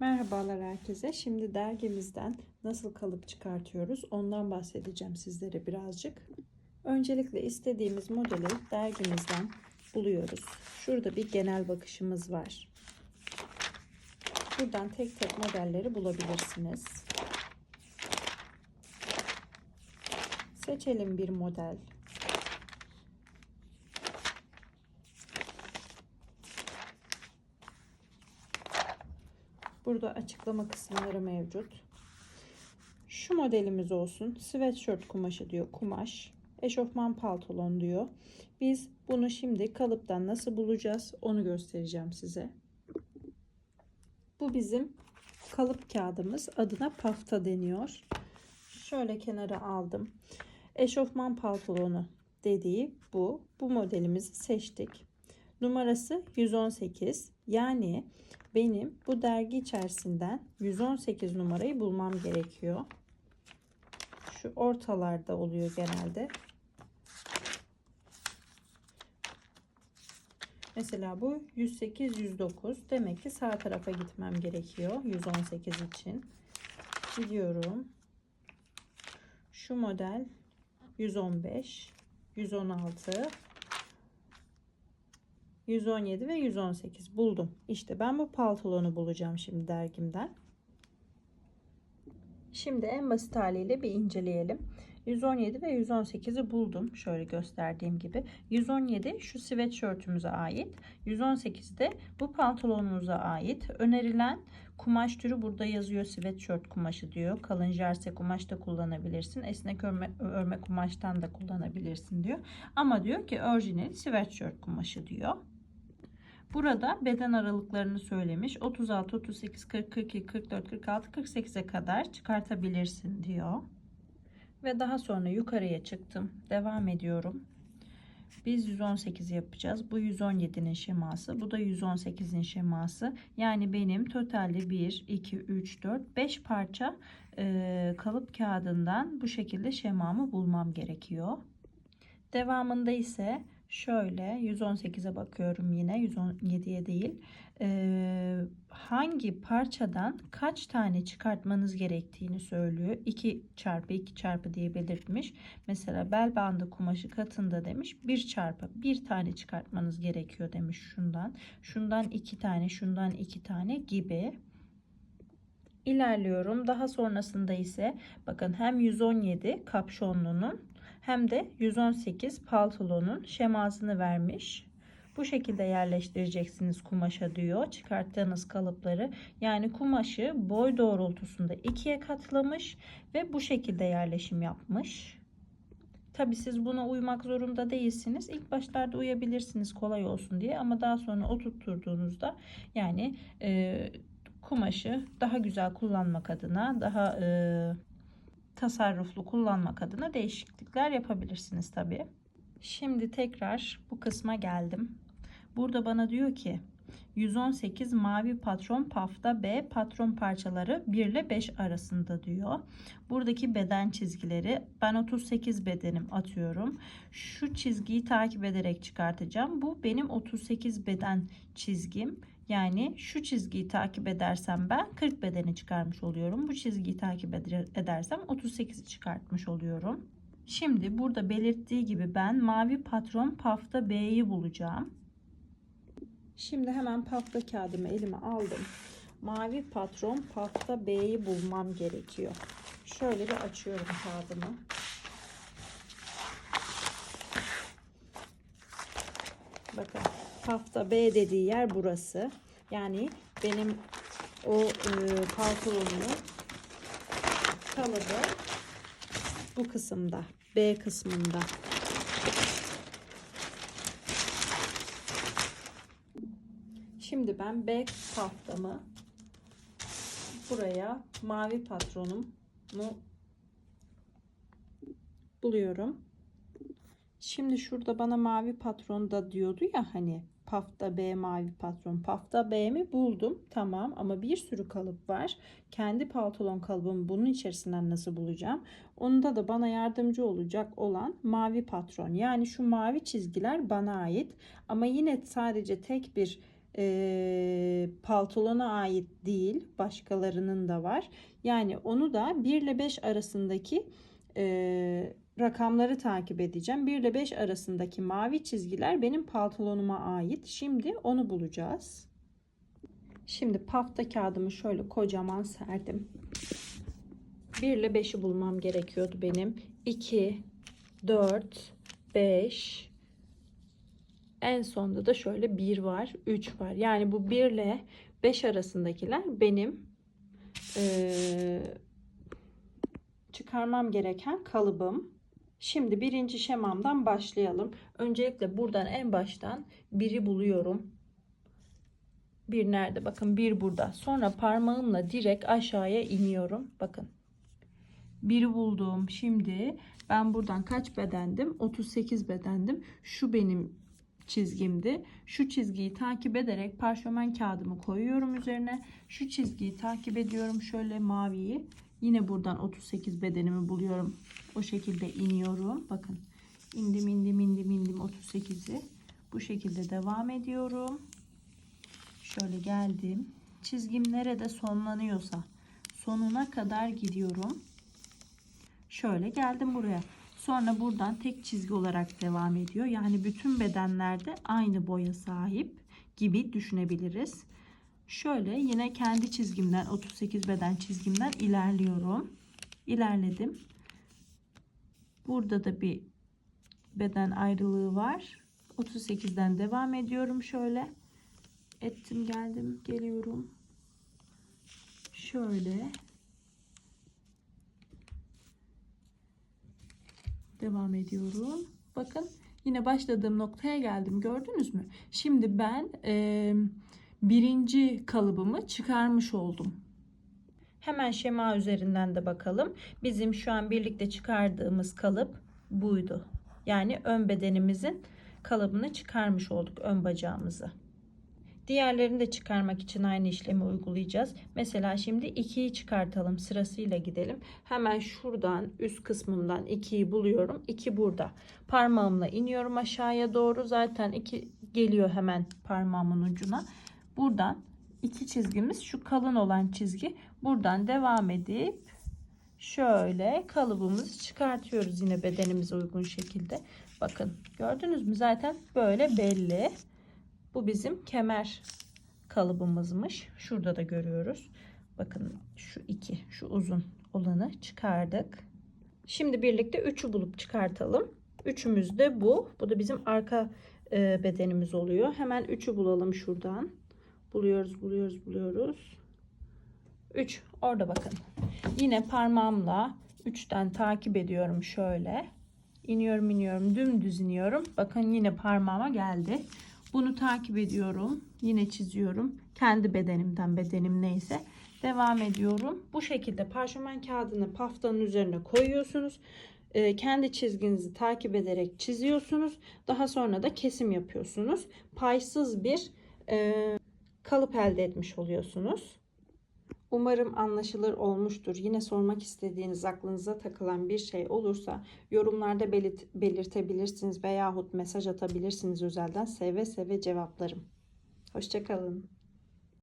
Merhabalar herkese. Şimdi dergimizden nasıl kalıp çıkartıyoruz ondan bahsedeceğim sizlere birazcık. Öncelikle istediğimiz modeli dergimizden buluyoruz. Şurada bir genel bakışımız var. Buradan tek tek modelleri bulabilirsiniz. Seçelim bir model. Burada açıklama kısımları mevcut. Şu modelimiz olsun. Sweatshirt kumaşı diyor. Kumaş. Eşofman pantolon diyor. Biz bunu şimdi kalıptan nasıl bulacağız onu göstereceğim size. Bu bizim kalıp kağıdımız. Adına pafta deniyor. Şöyle kenara aldım. Eşofman pantolonu dediği bu. Bu modelimizi seçtik. Numarası 118. Yani benim bu dergi içerisinden 118 numarayı bulmam gerekiyor. Şu ortalarda oluyor genelde. Mesela bu 108 109 demek ki sağ tarafa gitmem gerekiyor 118 için. Gidiyorum. Şu model 115 116 117 ve 118 buldum. İşte ben bu pantolonu bulacağım şimdi dergimden. Şimdi en basit haliyle bir inceleyelim. 117 ve 118'i buldum. Şöyle gösterdiğim gibi. 117 şu sweatshirtümüze ait. 118 de bu pantolonumuza ait. Önerilen kumaş türü burada yazıyor. Sweatshirt kumaşı diyor. Kalın jerse kumaş da kullanabilirsin. Esnek örme, örme kumaştan da kullanabilirsin diyor. Ama diyor ki orijinal sweatshirt kumaşı diyor. Burada beden aralıklarını söylemiş. 36, 38, 40, 42, 44, 46, 48'e kadar çıkartabilirsin diyor. Ve daha sonra yukarıya çıktım. Devam ediyorum. Biz 118 yapacağız. Bu 117'nin şeması. Bu da 118'in şeması. Yani benim totalde 1, 2, 3, 4, 5 parça e, kalıp kağıdından bu şekilde şemamı bulmam gerekiyor. Devamında ise Şöyle 118'e bakıyorum yine 117'ye değil. Ee, hangi parçadan kaç tane çıkartmanız gerektiğini söylüyor. 2 çarpı 2 çarpı diye belirtmiş. Mesela bel bandı kumaşı katında demiş 1 çarpı 1 tane çıkartmanız gerekiyor demiş şundan. Şundan 2 tane şundan 2 tane gibi ilerliyorum. Daha sonrasında ise bakın hem 117 kapşonlunun hem de 118 paltolonun şemasını vermiş. Bu şekilde yerleştireceksiniz kumaşa diyor. Çıkarttığınız kalıpları yani kumaşı boy doğrultusunda ikiye katlamış ve bu şekilde yerleşim yapmış. Tabi siz buna uymak zorunda değilsiniz. İlk başlarda uyabilirsiniz kolay olsun diye ama daha sonra oturtturduğunuzda yani e, kumaşı daha güzel kullanmak adına daha e, tasarruflu kullanmak adına değişiklikler yapabilirsiniz tabi. Şimdi tekrar bu kısma geldim. Burada bana diyor ki 118 mavi patron pafta B patron parçaları 1 ile 5 arasında diyor. Buradaki beden çizgileri ben 38 bedenim atıyorum. Şu çizgiyi takip ederek çıkartacağım. Bu benim 38 beden çizgim. Yani şu çizgiyi takip edersem ben 40 bedeni çıkarmış oluyorum. Bu çizgiyi takip edersem 38'i çıkartmış oluyorum. Şimdi burada belirttiği gibi ben mavi patron pafta B'yi bulacağım. Şimdi hemen pafta kağıdımı elime aldım. Mavi patron pafta B'yi bulmam gerekiyor. Şöyle bir açıyorum kağıdımı. Bakın hafta B dediği yer burası. Yani benim o e, kalıbı bu kısımda. B kısmında. Şimdi ben B haftamı buraya mavi patronumu buluyorum. Şimdi şurada bana mavi patron da diyordu ya hani pafta B mavi patron. Pafta B'mi buldum. Tamam ama bir sürü kalıp var. Kendi pantolon kalıbımı bunun içerisinden nasıl bulacağım? Onda da bana yardımcı olacak olan mavi patron. Yani şu mavi çizgiler bana ait. Ama yine sadece tek bir e, paltolona ait değil başkalarının da var. Yani onu da 1 ile 5 arasındaki e, rakamları takip edeceğim. 1 ile 5 arasındaki mavi çizgiler benim pantolonuma ait. Şimdi onu bulacağız. Şimdi pafta kağıdımı şöyle kocaman serdim. 1 ile 5'i bulmam gerekiyordu benim. 2, 4, 5, en sonda da şöyle 1 var, 3 var. Yani bu 1 ile 5 arasındakiler benim eee, çıkarmam gereken kalıbım. Şimdi birinci şemamdan başlayalım. Öncelikle buradan en baştan biri buluyorum. Bir nerede? Bakın bir burada. Sonra parmağımla direkt aşağıya iniyorum. Bakın. Biri buldum. Şimdi ben buradan kaç bedendim? 38 bedendim. Şu benim çizgimdi. Şu çizgiyi takip ederek parşömen kağıdımı koyuyorum üzerine. Şu çizgiyi takip ediyorum. Şöyle maviyi. Yine buradan 38 bedenimi buluyorum. O şekilde iniyorum. Bakın. indim indim indim indim 38'i. Bu şekilde devam ediyorum. Şöyle geldim. Çizgim nerede sonlanıyorsa sonuna kadar gidiyorum. Şöyle geldim buraya. Sonra buradan tek çizgi olarak devam ediyor. Yani bütün bedenlerde aynı boya sahip gibi düşünebiliriz. Şöyle yine kendi çizgimden 38 beden çizgimden ilerliyorum. İlerledim. Burada da bir beden ayrılığı var. 38'den devam ediyorum şöyle. Ettim geldim geliyorum. Şöyle devam ediyorum. Bakın yine başladığım noktaya geldim. Gördünüz mü? Şimdi ben e, birinci kalıbımı çıkarmış oldum. Hemen şema üzerinden de bakalım. Bizim şu an birlikte çıkardığımız kalıp buydu. Yani ön bedenimizin kalıbını çıkarmış olduk ön bacağımızı. Diğerlerini de çıkarmak için aynı işlemi uygulayacağız. Mesela şimdi 2'yi çıkartalım. Sırasıyla gidelim. Hemen şuradan üst kısmından 2'yi buluyorum. 2 burada. Parmağımla iniyorum aşağıya doğru. Zaten 2 geliyor hemen parmağımın ucuna. Buradan iki çizgimiz şu kalın olan çizgi. Buradan devam edip şöyle kalıbımızı çıkartıyoruz yine bedenimize uygun şekilde. Bakın gördünüz mü zaten böyle belli. Bu bizim kemer kalıbımızmış. Şurada da görüyoruz. Bakın şu iki, şu uzun olanı çıkardık. Şimdi birlikte üçü bulup çıkartalım. Üçümüz de bu. Bu da bizim arka e, bedenimiz oluyor. Hemen üçü bulalım şuradan. Buluyoruz, buluyoruz, buluyoruz. 3 orada bakın. Yine parmağımla 3'ten takip ediyorum şöyle. İniyorum, iniyorum, dümdüz iniyorum. Bakın yine parmağıma geldi. Bunu takip ediyorum. Yine çiziyorum. Kendi bedenimden bedenim neyse. Devam ediyorum. Bu şekilde parşömen kağıdını paftanın üzerine koyuyorsunuz. Ee, kendi çizginizi takip ederek çiziyorsunuz. Daha sonra da kesim yapıyorsunuz. Paysız bir e, kalıp elde etmiş oluyorsunuz. Umarım anlaşılır olmuştur. Yine sormak istediğiniz aklınıza takılan bir şey olursa yorumlarda belirt belirtebilirsiniz veyahut mesaj atabilirsiniz özelden. Seve seve cevaplarım. Hoşçakalın.